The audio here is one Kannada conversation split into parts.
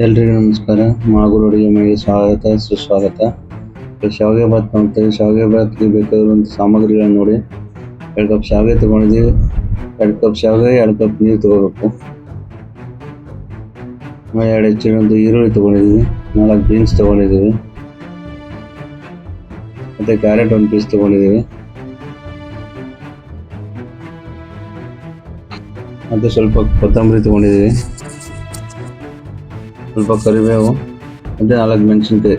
ಎಲ್ರಿಗೂ ನಮಸ್ಕಾರ. ಮಾಗೂರು ಅಡುಗೆ ಮನೆಗೆ ಸ್ವಾಗತ, ಸುಸ್ವಾಗತ. ಶಾವಿಗೆ ಭಾತ್ ಮಾಡ್ತೇವೆ. ಶಾವಿಗೆ ಭಾತ್ಗೆ ಬೇಕಾಗಿರುವಂಥ ಸಾಮಗ್ರಿಗಳನ್ನ ನೋಡಿ. ಎರಡು ಕಪ್ ಶಾವಿಗೆ ತೊಗೊಂಡಿದ್ದೀವಿ. ಎರಡು ಕಪ್ ಶಾವಿಗೆ, ಎರಡು ಕಪ್ ನೀರು ತಗೋಬೇಕು. ಎರಡು ಹೆಚ್ಚಿನ ಈರುಳ್ಳಿ ತೊಗೊಂಡಿದ್ದೀವಿ. ನಾಲ್ಕು ಬೀನ್ಸ್ ತೊಗೊಂಡಿದ್ದೀವಿ. ಮತ್ತು ಕ್ಯಾರೆಟ್ ಒಂದು ಪೀಸ್ ತೊಗೊಂಡಿದ್ದೀವಿ. ಮತ್ತು ಸ್ವಲ್ಪ ಕೊತ್ತಂಬರಿ ತೊಗೊಂಡಿದ್ದೀವಿ. ಸ್ವಲ್ಪ ಕರಿಬೇವು ಮತ್ತು ನಾಲ್ಕು ಮೆಣಸಿನ್ಕಾಯಿ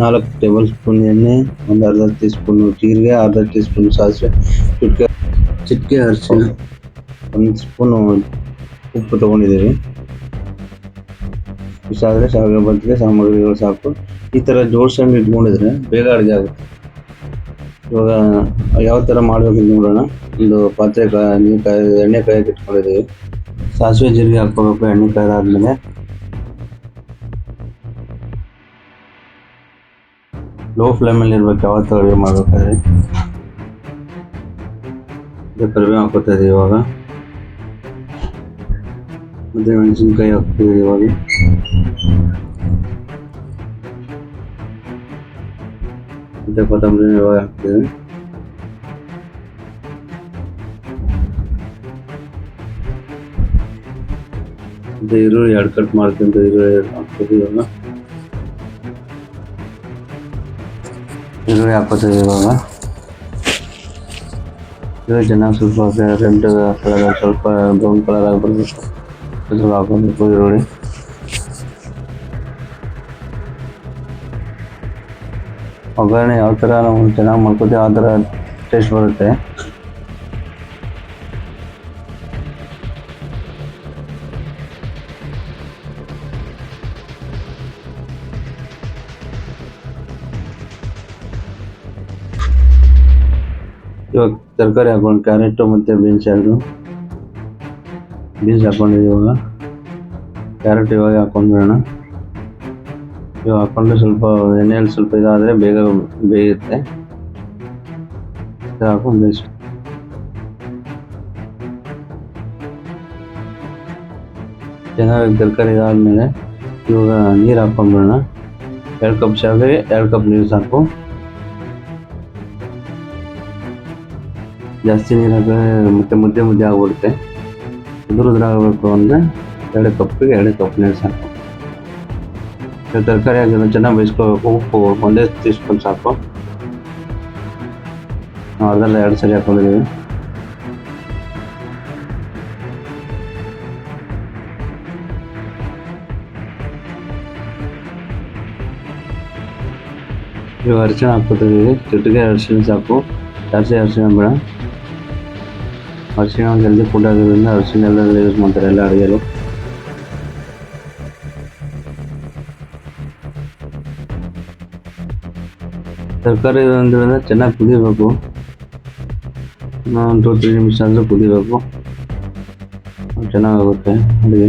ನಾಲ್ಕು ಟೇಬಲ್ ಸ್ಪೂನ್ ಎಣ್ಣೆ, ಒಂದು ಅರ್ಧ ಟೀ ಸ್ಪೂನ್ ಜೀರಿಗೆ, ಅರ್ಧ ಟೀ ಸ್ಪೂನ್ ಸಾಸಿವೆ, ಚಿಟ್ಕೆ ಚಿಟ್ಕೆ ಅರಿಶಿನ, ಒಂದು ಸ್ಪೂನು ಉಪ್ಪು ತೊಗೊಂಡಿದ್ದೀವಿ. ಇಷ್ಟಾದರೆ ಸಾವಿರ ಬದಲಿಗೆ ಸಾಮಗ್ರಿಗಳು ಸಾಕು. ಈ ಥರ ಜೋಡಿಸ್ಕೊಂಡು ಇಟ್ಕೊಂಡಿದ್ರೆ ಬೇಗ ಅಡುಗೆ ಆಗುತ್ತೆ. ಇವಾಗ ಯಾವ ಥರ ಮಾಡಬೇಕು ನೋಡೋಣ. ಒಂದು ಪಾತ್ರೆ ನೀರು ಕಾಯಿ ಎಣ್ಣೆ ಕಾಯಕ್ಕೆ ಇಟ್ಕೊಂಡಿದ್ದೀವಿ. ಸಾಸಿವೆ ಜೀರಿಗೆ ಹಾಕ್ಕೋಬೇಕು, ಎಣ್ಣೆ ಕಾಯ್ದಾದ್ಮೇಲೆ. ಲೋ ಫ್ಲೇಮಲ್ಲಿ ಇರ್ಬೇಕು, ಯಾವತ್ತು ಅಡುಗೆ ಮಾಡ್ಬೇಕಾದ್ರೆ. ಮತ್ತೆ ಕರಿಬೇವು ಹಾಕೋತಾ ಇದೆ ಇವಾಗ. ಮತ್ತೆ ಮೆಣಸಿನ್ಕಾಯಿ ಹಾಕ್ತೀವಿ ಇವಾಗ. ಮತ್ತೆ ಕೊತ್ತಂಬರಿ ಇವಾಗ ಹಾಕ್ತೀವಿ. ಮತ್ತೆ ಈರುಳ್ಳಿ ಎರಡು ಕಟ್ ಮಾಡ್ತೀನಿ ಈರುಳ್ಳಿ ಹಾಕ್ತೀವಿ ಇವಾಗ. ಈರುಳ್ಳಿ ಹಾಕೋತೀವಿ ಇವಾಗ ಈರುಳ್ಳಿ ಚೆನ್ನಾಗಿ ಸ್ವಲ್ಪ ರೆಡ್ ಕಲರ್, ಸ್ವಲ್ಪ ಬ್ರೌನ್ ಕಲರ್ ಆಗಿಬಿಡ್ಬೇಕು. ಸ್ವಲ್ಪ ಹಾಕೋಬೇಕು ಈರುಳ್ಳಿ. ಒಗ್ಗರಣೆ ಯಾವ ಥರ ನಾವು ಚೆನ್ನಾಗಿ ಮಾಡ್ಕೋತೀವಿ, ಆ ಥರ ಟೇಸ್ಟ್ ಬರುತ್ತೆ. ಇವಾಗ ತರಕಾರಿ ಹಾಕೊಂಡು ಕ್ಯಾರೆಟು ಮತ್ತು ಬೀನ್ಸ್ ಎರಡು ಬೀನ್ಸ್ ಹಾಕೊಂಡಿದ್ದೀವಿ ಇವಾಗ. ಕ್ಯಾರೆಟ್ ಇವಾಗ ಹಾಕೊಂಡ್ಬಿಡೋಣ. ಇವಾಗ ಹಾಕೊಂಡು ಸ್ವಲ್ಪ ಎಣ್ಣೆಯಲ್ಲಿ ಸ್ವಲ್ಪ ಇದಾದರೆ ಬೇಗ ಬೇಯುತ್ತೆ. ಹಾಕೊಂಡು ಬೇಯಿಸಿ ಚೆನ್ನಾಗಿ ತರಕಾರಿ ಇದಾದಮೇಲೆ ಇವಾಗ ನೀರು ಹಾಕೊಂಡ್ಬಿಡೋಣ. ಎರಡು ಕಪ್ ಶಾವಿಗೆ, ಎರಡು ಕಪ್ ನೀರು ಸಾಕು. ಜಾಸ್ತಿ ನೀರು ಹಾಕಿದ್ರೆ ಮತ್ತೆ ಮುದ್ದೆ ಮುದ್ದೆ ಆಗ್ಬಿಡುತ್ತೆ. ಉದುರು ಉದುರು ಆಗಬೇಕು ಅಂದರೆ ಎರಡು ಕಪ್ಪಿಗೆ ಎರಡು ಕಪ್ ನೀರು ಸಾಕು. ತರಕಾರಿ ಆಗಿರೋ ಚೆನ್ನಾಗಿ ಬೇಯಿಸ್ಕೋಬೇಕು. ಉಪ್ಪು ಒಂದೇ ಟೀ ಸ್ಪೂನ್ ಸಾಕು. ನಾವು ಅರ್ಧಲ್ಲ ಎರಡು ಸರಿ ಹಾಕೊಂಡಿದ್ದೀವಿ ಇವಾಗ ಅರಿಶಿಣ ಹಾಕ್ಕೊತಿದ್ದೀವಿ ಜೊತೆಗೆ ಅರಿಶಿಣ ಸಾಕು. ಜಾಸ್ತಿ ಅರಿಶಿಣ ಬೇಡ. ಅರಿಶಿಣ ಹೆಲ್ದಿ ಫುಡ್ ಆಗೋದ್ರಿಂದ ಅರಿಶಿಣ ಎಲ್ಲ ಯೂಸ್ ಮಾಡ್ತಾರೆ ಎಲ್ಲ ಅಡುಗೆಲು ತರಕಾರಿ ಅಂದ್ರೆ ಚೆನ್ನಾಗಿ ಕುದಿಬೇಕು. ಒಂದು ಟೂ ತ್ರೀ ನಿಮಿಷ ಅಂದರೆ ಕುದಿಬೇಕು. ಚೆನ್ನಾಗಾಗುತ್ತೆ ಅಡುಗೆ.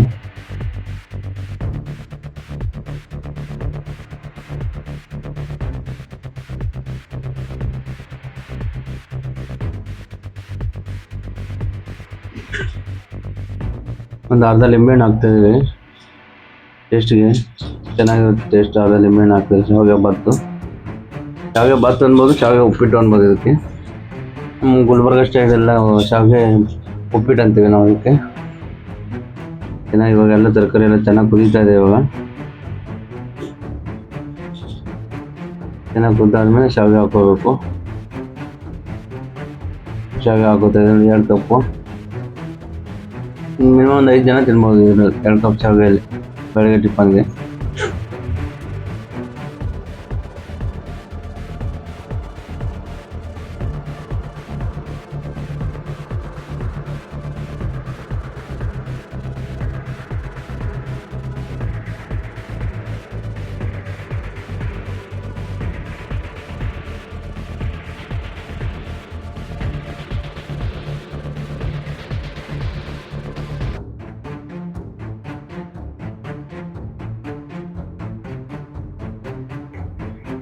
ಒಂದು ಅರ್ಧ ಲಿಂಬೆಹಣ್ಣು ಹಾಕ್ತಾಯಿದ್ದೀವಿ ಟೇಸ್ಟಿಗೆ ಚೆನ್ನಾಗಿರುತ್ತೆ ಟೇಸ್ಟ್ ಅರ್ಧ ಲಿಂಬೆಹಣ್ಣು ಹಾಕ್ತೀವಿ. ಶಾವಿಗೆ ಭಾತು ಶಾವಿಗೆ ಭಾತ್ ಅನ್ಬೋದು ಶಾವಿಗೆ ಉಪ್ಪಿಟ್ಟು ಅನ್ಬೋದು ಇದಕ್ಕೆ. ನಮ್ಮ ಗುಲ್ಬರ್ಗ ಸ್ಟೈಲೆಲ್ಲ ಶಾವಿಗೆ ಉಪ್ಪಿಟ್ಟು ಅಂತೀವಿ ನಾವು ಇದಕ್ಕೆ. ಚೆನ್ನಾಗಿ ಇವಾಗ ಎಲ್ಲ ತರಕಾರಿ ಎಲ್ಲ ಚೆನ್ನಾಗಿ ಕುದೀತಾ ಇದೆ ಇವಾಗ. ಚೆನ್ನಾಗಿ ಕುದ್ದಾದ್ಮೇಲೆ ಶಾವಿಗೆ ಹಾಕೋಬೇಕು ಶಾವಿಗೆ ಹಾಕೋತಾ ಇದ್ದೀವಿ ಎರಡು ಕಪ್ಪು ಮಿನಿಮಮ್ ಒಂದು ಐದು ಜನ ತಿನ್ಬೋದು ಎರಡು ಕಪ್ ಶಾವಿಗೆಯಲ್ಲಿ ಬೆಳಗ್ಗೆ ಟಿಫನ್ಗೆ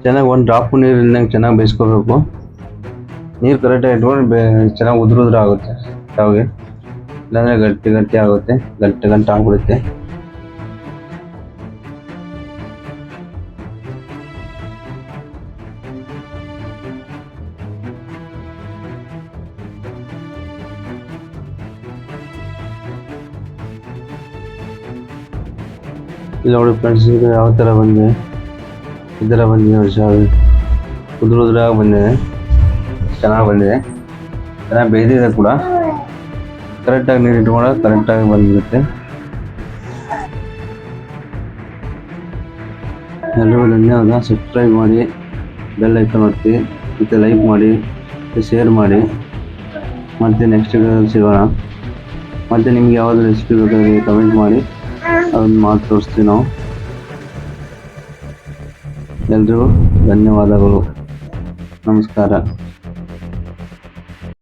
ಚೆನ್ನಾಗಿ ಒಂದು ಡ್ರಾಪ್ ನೀರು ಇಲ್ದಂಗೆ ಚೆನ್ನಾಗಿ ಬೇಯಿಸ್ಕೋಬೇಕು. ನೀರು ಕರೆಕ್ಟಾಗಿ ಇಟ್ಕೊಂಡು ಬೇ ಚೆನ್ನಾಗಿ ಉದುರುದ್ರ ಉದುರು ಆಗುತ್ತೆ ಶಾವಿಗೆ ಇಲ್ಲಾಂದರೆ ಗಟ್ಟಿ ಗಟ್ಟಿ ಆಗುತ್ತೆ ಗಟ್ಟಿ ಗಂಟೆ ಆಗ್ಬಿಡುತ್ತೆ. ಇಲ್ಲಿ ನೋಡಿ ಫ್ರೆಂಡ್ಸ್ ಈಗ ಯಾವ ಥರ ಬಂದಿದೆ? ಥರ ಬಂದಿದೆ ಶಾವಿಗೆ ಉದುರು ಉದುರಾಗಿ ಬಂದಿದೆ ಚೆನ್ನಾಗಿ ಬಂದಿದೆ. ಚೆನ್ನಾಗಿ ಬೇಯ್ದಿದೆ ಕೂಡ. ಕರೆಕ್ಟಾಗಿ ನೀರು ಇಟ್ಕೊಂಡಾಗ ಕರೆಕ್ಟಾಗಿ ಬಂದಿರುತ್ತೆ ಎಲ್ಲರಿಗೂ ಧನ್ಯವಾದ. ಸಬ್ಸ್ಕ್ರೈಬ್ ಮಾಡಿ ಬೆಲ್ ಐಕನ್ ಒತ್ತಿ, ಮತ್ತು ಲೈಕ್ ಮಾಡಿ, ಮತ್ತು ಶೇರ್ ಮಾಡಿ. ಮತ್ತು ನೆಕ್ಸ್ಟ್ ವಿಡಿಯೋದಲ್ಲಿ ಸಿಗೋಣ. ಮತ್ತು ನಿಮ್ಗೆ ಯಾವುದು ರೆಸಿಪಿ ಬೇಕಾದ್ರೆ ಕಮೆಂಟ್ ಮಾಡಿ. ಅದನ್ನು ಮಾಡಿ ತೋರಿಸ್ತೀವಿ ನಾವು. ಎಲ್ರಿಗೂ ಧನ್ಯವಾದಗಳು. ನಮಸ್ಕಾರ.